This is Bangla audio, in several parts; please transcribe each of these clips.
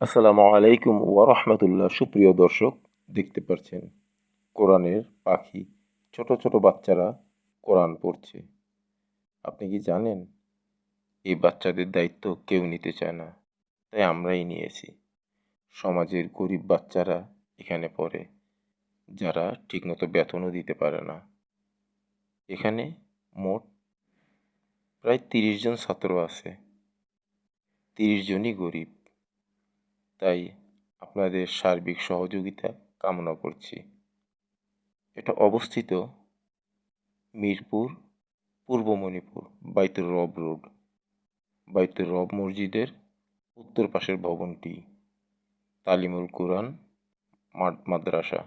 আসসালামু আলাইকুম ওয়ারহমতুল্লাহ সুপ্রিয় দর্শক, দেখতে পাচ্ছেন কোরআনের পাখি, ছোট ছোট বাচ্চারা কোরআন পড়ছে। আপনি কি জানেন, এই বাচ্চাদের দায়িত্ব কেউ নিতে চায় না, তাই আমরাই নিয়েছি। সমাজের গরিব বাচ্চারা এখানে পড়ে, যারা ঠিকমতো বেতনও দিতে পারে না। এখানে মোট প্রায় তিরিশ জন ছাত্র আছে। তিরিশ জনই গরিব। তাই আপনাদের সার্বিক সহযোগিতা কামনা করছি। এটা অবস্থিত মিরপুর, পূর্ব মণিপুর বাইতুর রব রোড। বাইতুর রব মসজিদের উত্তর পাশের ভবনটি তালিমুল কোরআন মাদ- মাদ্রাসা।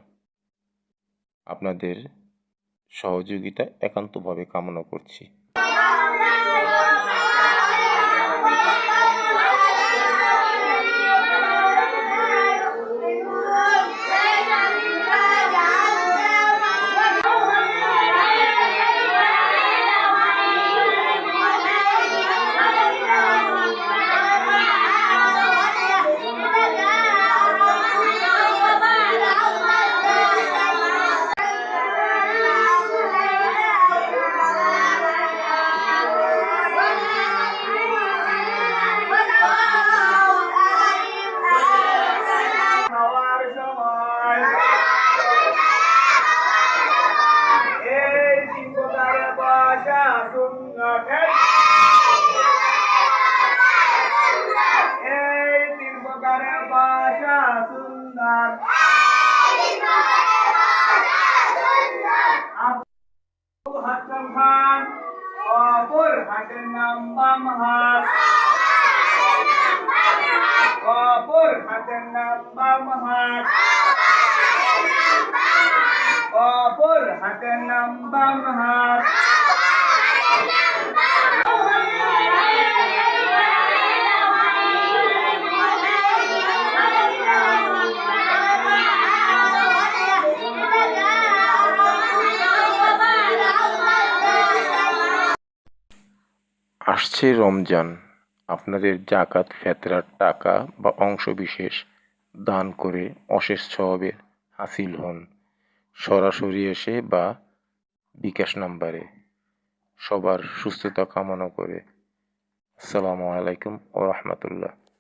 আপনাদের সহযোগিতা একান্তভাবে কামনা করছি। এই তিন প্রকারে বসা সুন্দর আবু নাম বাম হাত অপর হাতের নাম বাম হাত অপর হাতের নাম বাম হাত আসছে রমজান। আপনাদের জাকাত, ফেতরার টাকা বা অংশ বিশেষ দান করে অশেষ সহবের হাসিল হন। সরাসরি এসে বা বিকাশ নাম্বারে সবার সুস্থতা কামনা করে। আসসালামু আলাইকুম ও রহমতুল্লাহ।